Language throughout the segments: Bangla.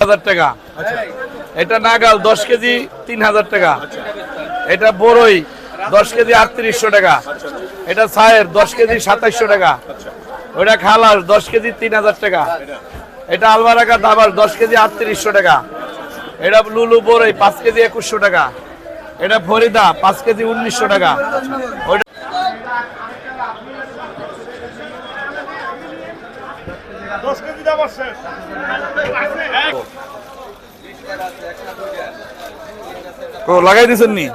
হাজার টাকা। এটা নাগাল দশ কেজি তিন হাজার টাকা। এটা বড়ই দশ কেজি আটত্রিশশো টাকা। এটা ছায়ের দশ কেজি সাতাইশশো টাকা। ওটা খালাস দশ কেজি তিন হাজার টাকা। এটা আলমারাকা দাবার দশ কেজি আটত্রিশশো টাকা। এটা লুলু বড়ই পাঁচ কেজি একুশশো টাকা। এটা ফরিদা পাঁচ কেজি উনিশশো টাকা। ওটা দশ কেজি দাম আসছে ও লাগাই দিছেন নি?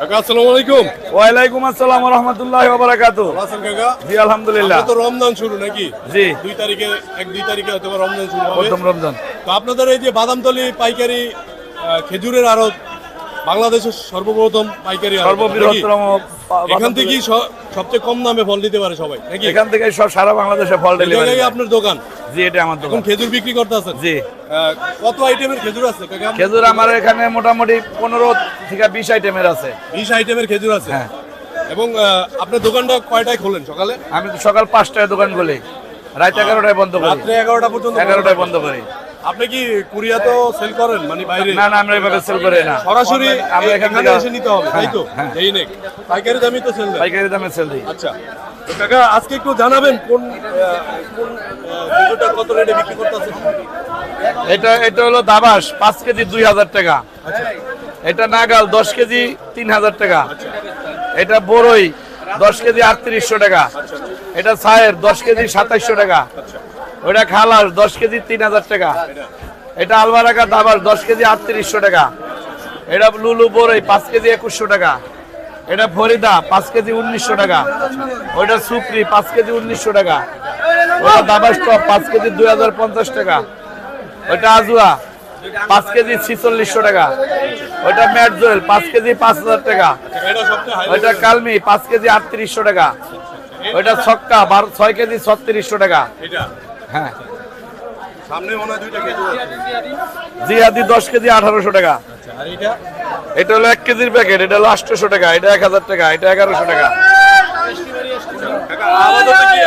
কাকা আসসালামু আলাইকুম। ওয়ালাইকুম আসসালাম রহমতুল্লাহ বারাকাতু। ভালো আছেন কাকা? জি আলহামদুলিল্লাহ। তো রমজান শুরু নাকি? জি। দুই তারিখে এক দুই তারিখে হয়তো রমজান শুরু হবে। প্রথম রমজান। তো আপনাদের এই যে বাদামতলি পাইকারি খেজুরের আড়ত বাংলাদেশের সর্বপ্রথম পাইকারি সর্ববৃহত্তম এখান থেকেই সবচেয়ে কম দামে ফল দিতে পারে সবাই নাকি? এখান থেকে সব সারা বাংলাদেশে ফল ডেলিভারি আপনার দোকান? জি এটা আমার দোকান। খেজুর বিক্রি করতে আছেন জি কত আইটেমের খেজুর আছে? কাকা খেজুর আমার এখানে মোটামুটি পনেরো থেকে বিশ আইটেমের আছে। বিশ আইটেমের খেজুর আছে? হ্যাঁ। এবং আপনার দোকানটা কয়টায় খোলেন সকালে? আমি তো সকাল পাঁচটায় দোকান খুলি। রাত এগারোটায় বন্ধ করি। রাত্রে এগারোটা পর্যন্ত এগারোটায় বন্ধ করি। আপনি কি কুরিয়া তো সেল করেন? মানে বাইরে? না না আমরা এভাবে সেল করি না। সরাসরি আমরা এখান এখানে এসে নিতে হবে তাই তো? হ্যাঁ, এই নেক। পাইকারি দামই তো সেল পাইকারি দামে সেল দিই। আচ্ছা। কাকা আজকে একটু জানাবেন কোন কোন কত রেটে বিক্রি করতেছেন? এটা এটা হলো দাবাস পাঁচ কেজি দুই হাজার টাকা। এটা নাগাল দশ কেজি তিন হাজার টাকা। এটা বড়ই দশ কেজি আটত্রিশশো টাকা। এটা ছায়ের দশ কেজি সাতাইশশো টাকা। ওটা খালাস, দশ কেজি তিন হাজার টাকা। এটা আলমারাকা দাবার দশ কেজি আটত্রিশশো টাকা। এটা লুলু বড়ই পাঁচ কেজি একুশশো টাকা। এটা ফরিদা, পাঁচ কেজি উনিশশো টাকা। ওইটা সুপ্রি, পাঁচ কেজি উনিশশো টাকা। ওটা দাবার স্টপ পাঁচ কেজি দুই হাজার পঞ্চাশ টাকা। ওইটা আজুয়া, পাঁচ কেজি ছিচল্লিশশো টাকা। ওইটা ম্যাট জোয়েল, পাঁচ কেজি পাঁচ হাজার টাকা। ওইটা কালমি, পাঁচ কেজি আটত্রিশশো টাকা। ওইটা ছক্কা ছয় কেজি ছত্রিশশো টাকা। হ্যাঁ। সামনে মনে হয় দুইটা খেজুর জিহাদি দশ কেজি আঠারোশো টাকা। আচ্ছা এটা এটা হলো এক কেজির প্যাকেট এটা হলো আটশোশো টাকা এটা এক হাজার টাকা এটা এগারোশো টাকা।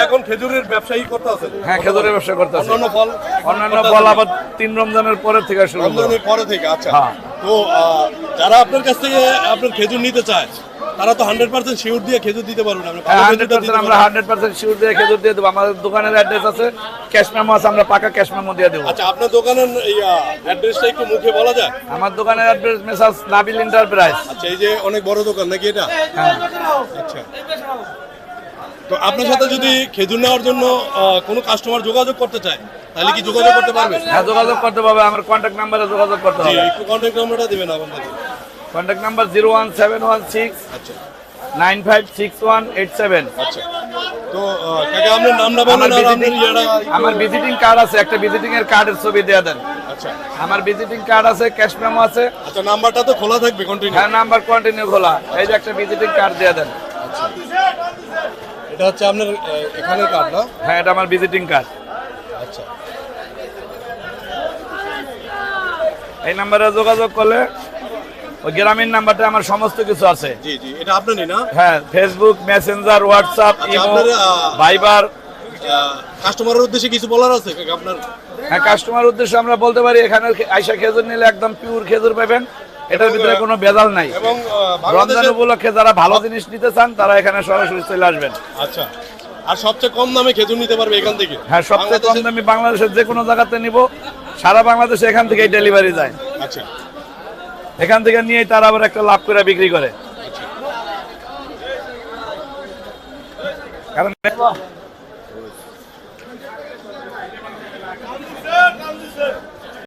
এখন খেজুরের ব্যবসায়ী করতে আছেন হ্যাঁ খেজুরের ব্যবসা করতে আছে। অন্যান্য ফল? অন্যান্য ফল আবার তিন রমজানের পরের থেকে শুরু রমজানের পরে থেকে আচ্ছা। হ্যাঁ। তো আহ, যারা আপনার কাছ থেকে আপনার খেজুর নিতে চায় তারা তো হান্ড্রেড পার্সেন্ট শিওর দিয়ে খেজুর দিতে পার্সেন্ট আমরা হান্ড্রেড পার্সেন্ট শিওর দিয়ে খেজুর দিয়ে দেবো। আমাদের দোকানের অ্যাড্রেস আছে ক্যাশ মেমো আছে আমরা পাকা ক্যাশ মেমো দিয়ে দেবো। আচ্ছা আপনার দোকানের অ্যাড্রেসটা একটু মুখে বলা যায়? আমার দোকানের অ্যাড্রেস মেসাজ নাবিল এন্টারপ্রাইজ আচ্ছা এই যে অনেক বড় দোকান নাকি এটা? হ্যাঁ। আচ্ছা। তো আপনার সাথে যদি খেজুর নেওয়ার জন্য কোনো কাস্টমার যোগাযোগ করতে চায় তাহলে কি যোগাযোগ করতে পারবে? হ্যাঁ যোগাযোগ করতে পারবে। আমার কন্ট্যাক্ট নাম্বারে যোগাযোগ করতে হবে। একটু কন্ট্যাক্ট নাম্বারটা দিবেন আপনাদের contact number zero one seven one six আচ্ছা। Nine five six one eight seven আচ্ছা। তো কাকা আপনার বলেন আমার ভিজিটিং আমার ভিজিটিং কার্ড আছে একটা ভিজিটিং এর কার্ডের ছবি দেওয়া দেন। আচ্ছা। আমার ভিজিটিং কার্ড আছে ক্যাশ মেমো আছে। আচ্ছা নাম্বারটা তো খোলা থাকবে কন্টিনিউ হ্যাঁ নাম্বার কন্টিনিউ খোলা। এই যে একটা ভিজিটিং কার্ড দেওয়া দেন। এটা হচ্ছে আপনার এখানের কার্ড না? হ্যাঁ এটা আমার ভিজিটিং কার্ড আচ্ছা। এই নাম্বারে যোগাযোগ করলে ওই গ্রামীণ নাম্বারটা আমার সমস্ত কিছু আছে। জি জি এটা আপনারই না? হ্যাঁ ফেসবুক মেসেঞ্জার হোয়াটসঅ্যাপ ইমো ভাইবার কাস্টমারের উদ্দেশ্যে কিছু বলার আছে? আপনার হ্যাঁ কাস্টমার উদ্দেশ্যে আমরা বলতে পারি এখানে আইসা খেজুর নিলে একদম পিওর খেজুর পাবেন। এটার ভিতরে কোনো নাই। এবং রমজান উপলক্ষে যারা ভালো জিনিস নিতে চান তারা এখানে সরাসরি চলে আসবেন। আচ্ছা আর সবচেয়ে কম দামে খেজুর নিতে পারবে এখান থেকে? হ্যাঁ সবচেয়ে কম দামি বাংলাদেশের যে কোনো জায়গাতে নিব সারা বাংলাদেশে এখান থেকেই ডেলিভারি যায়। আচ্ছা এখান থেকে নিয়ে তারা আবার একটা লাভ করে বিক্রি করে। কারণ